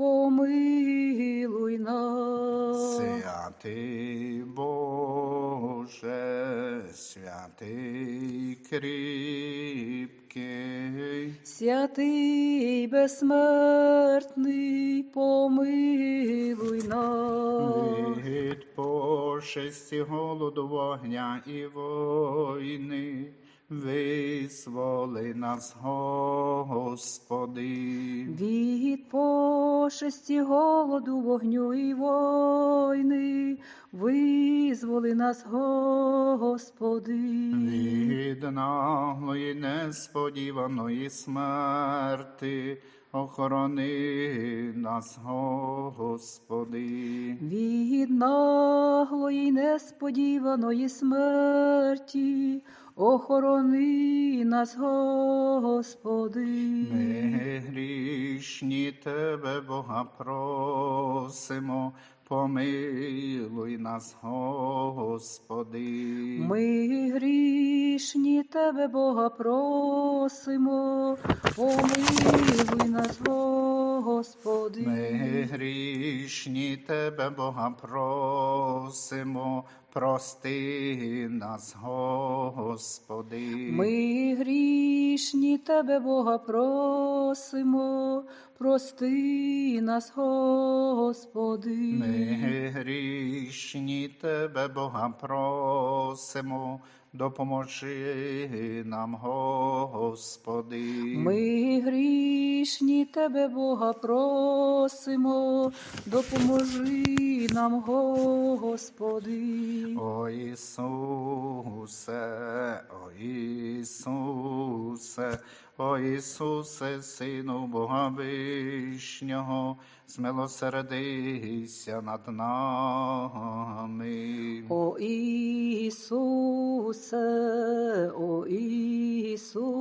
помилуй нас. Святий Боже, святий кріпкий, Святий безсмертний, помилуй нас. від пошесті голоду вогня і війни, визволи нас, Господи. Від пошесті голоду, вогню і войни, визволи нас, Господи. Від наглої несподіваної смерти охорони нас, Господи. Від наглої несподіваної смерті, охорони нас, Господи. Ми грішні Тебе, Бога, просимо, помилуй нас, Господи. Ми грішні Тебе, Бога, просимо, помилуй нас, Господи. Ми грішні Тебе, Бога, просимо, прости нас, Господи. Ми грішні Тебе, Бога, просимо, прости нас, Господи. Ми грішні Тебе, Бога, просимо, допоможи нам, Господи. Ми грішні Тебе, Бога, просимо, допоможи нам, Господи. О Ісусе, о Ісусе, о Ісусе, Сину Бога Вишнього, змилосердися над нами. О Ісусе, о Ісусе,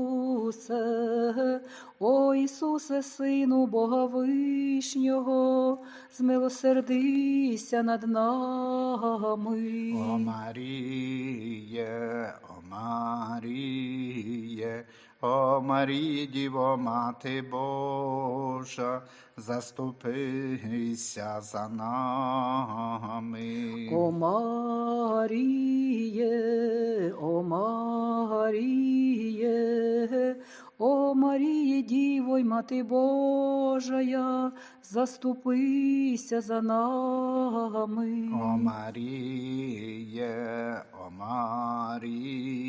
о Ісусе, Сину Бога Вишнього, змилосердися над нами. О Маріє, о Маріє, о Марії, Діво, Мати Божа, заступися за нами. О Маріє, о Маріє, о Маріє, Діво й Мати Божая, заступися за нами. О Маріє, о Маріє,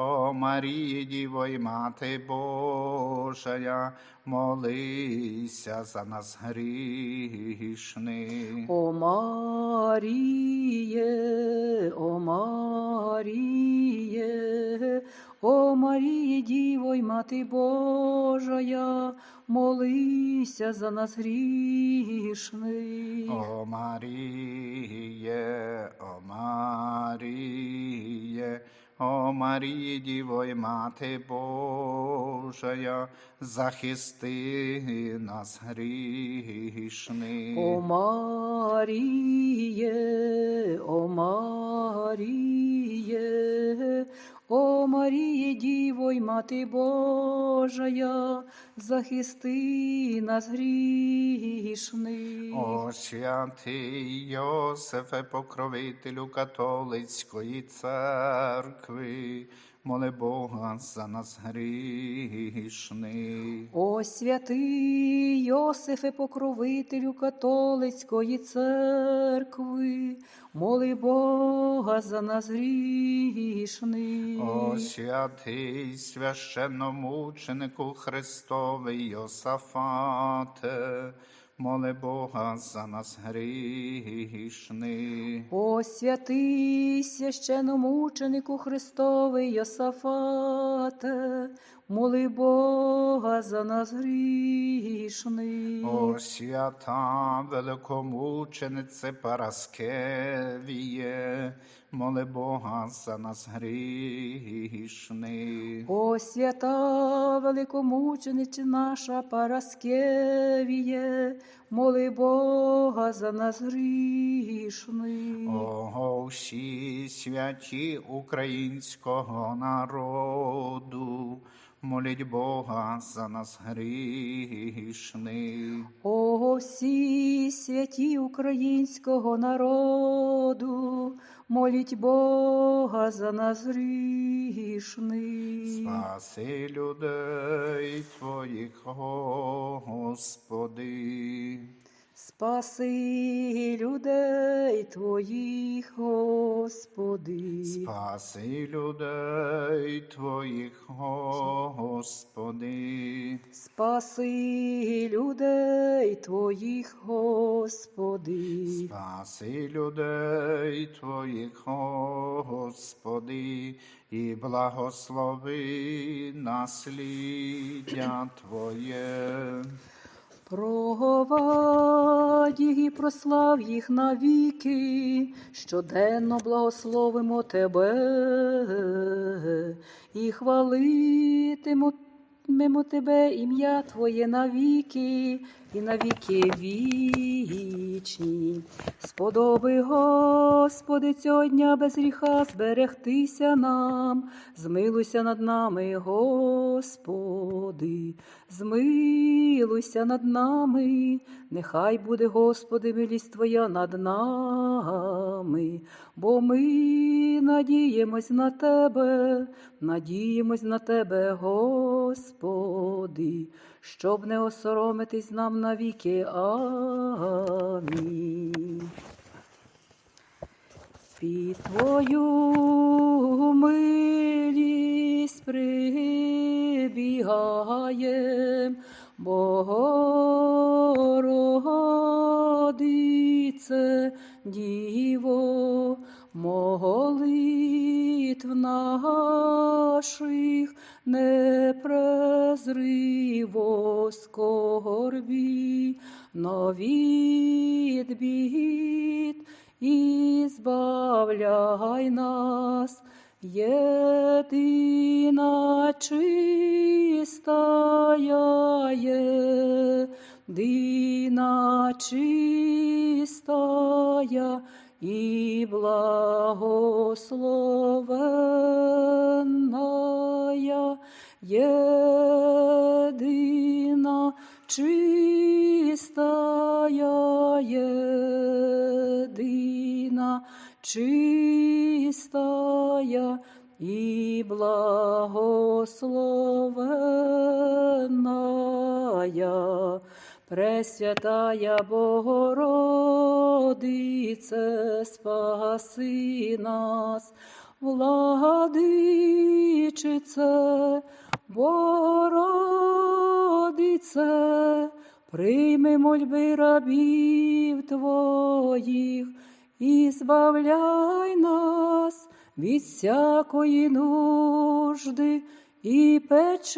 о Марії, Діво й Мати Божая, молися за нас грішних. О Маріє, о Маріє, о Маріє, Діво й Мати Божая, молися за нас грішних. О Маріє, о Маріє, о Марії, Діво й Мати Божая, захисти нас грішних. О Маріє, о Маріє, о Маріє, Діво й Мати Божая, захисти нас грішних. О святий Йосифе, покровителю католицької церкви, моли Бога за нас грішних. О святий Йосифе, покровителю католицької церкви, моли Бога за нас грішних. О святий священномученику Христовий Йосафате, моли Бога за нас грішних. О святий священомученику Христовий Йосафате, моли Бога за нас грішних. О свята великомученице Параскевіє, моли Бога за нас грішних. О свята великомучениці наша Параскевіє, моли Бога за нас грішних. О, всі святі українського народу, моліть Бога за нас грішних. О, всі святі українського народу, моліть Бога за нас грішних. Спаси людей Твоїх, Господи. Спаси людей Твоїх, Господи. Спаси людей Твоїх, Господи. Спаси людей Твоїх, Господи. Спаси людей Твоїх, Господи, і благослови насліддя Твоє. Провадь їх і прослав їх навіки, щоденно благословимо Тебе і хвалитимемо Тебе ім'я Твоє навіки і навіки вічні. Сподоби, Господи, цього дня без гріха зберегтися нам, змилуйся над нами, Господи, змилуйся над нами, нехай буде, Господи, милість Твоя над нами, бо ми надіємось на Тебе, надіємось на Тебе, Господи, щоб не осоромитись нам навіки. Амінь. Під Твою милість прибігаєм, Богородице, Діво, молитв наших не презриво скорбі, но від і збавляй нас, єдина чистая єдина чистая і благословенная, єдина чистая єдина чистая і благословенная, Пресвятая Богородице, спаси нас, владичице, Богородице, прийми мольби рабів Твоїх і збавляй нас від всякої нужди і печалі.